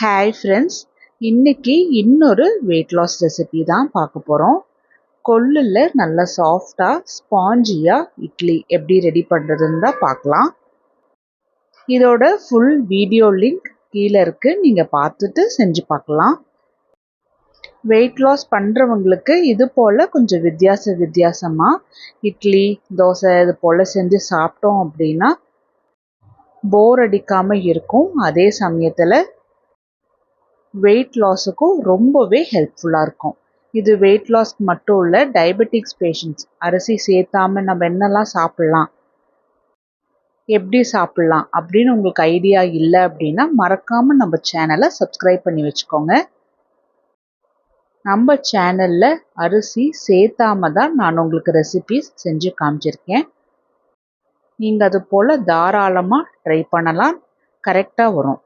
Hi friends இன்னைக்கு இன்னொரு weight loss recipe தான் பார்க்க போகிறோம் கொள்ளில் நல்லா சாஃப்டாக ஸ்பாஞ்சியாக இட்லி எப்படி ரெடி பண்ணுறதுன்னு தான் பார்க்கலாம். இதோட ஃபுல் வீடியோ லிங்க் கீழே இருக்குது நீங்கள் பார்த்துட்டு செஞ்சு பார்க்கலாம். வெயிட் லாஸ் பண்ணுறவங்களுக்கு இது போல் கொஞ்சம் வித்தியாச வித்தியாசமாக இட்லி தோசை இது போல் செஞ்சு சாப்பிட்டோம் அப்படின்னா போர் அடிக்காமல் இருக்கும். அதே சமயத்தில் வெயிட் லாஸுக்கும் ரொம்பவே ஹெல்ப்ஃபுல்லாக இருக்கும். இது வெயிட் லாஸ்க்கு மட்டும் இல்லை டயபெட்டிக்ஸ் பேஷண்ட்ஸ் அரிசி சேர்த்தாம நம்ம என்னெல்லாம் சாப்பிட்லாம் எப்படி சாப்பிட்லாம் அப்படின்னு உங்களுக்கு ஐடியா இல்லை அப்படின்னா மறக்காமல் நம்ம சேனலை சப்ஸ்கிரைப் பண்ணி வச்சுக்கோங்க. நம்ம சேனலில் அரிசி சேர்த்தாம தான் நான் உங்களுக்கு ரெசிபிஸ் செஞ்சு காமிச்சிருக்கேன். நீங்கள் அது போல் தாராளமாக ட்ரை பண்ணலாம். கரெக்டாக வரும்.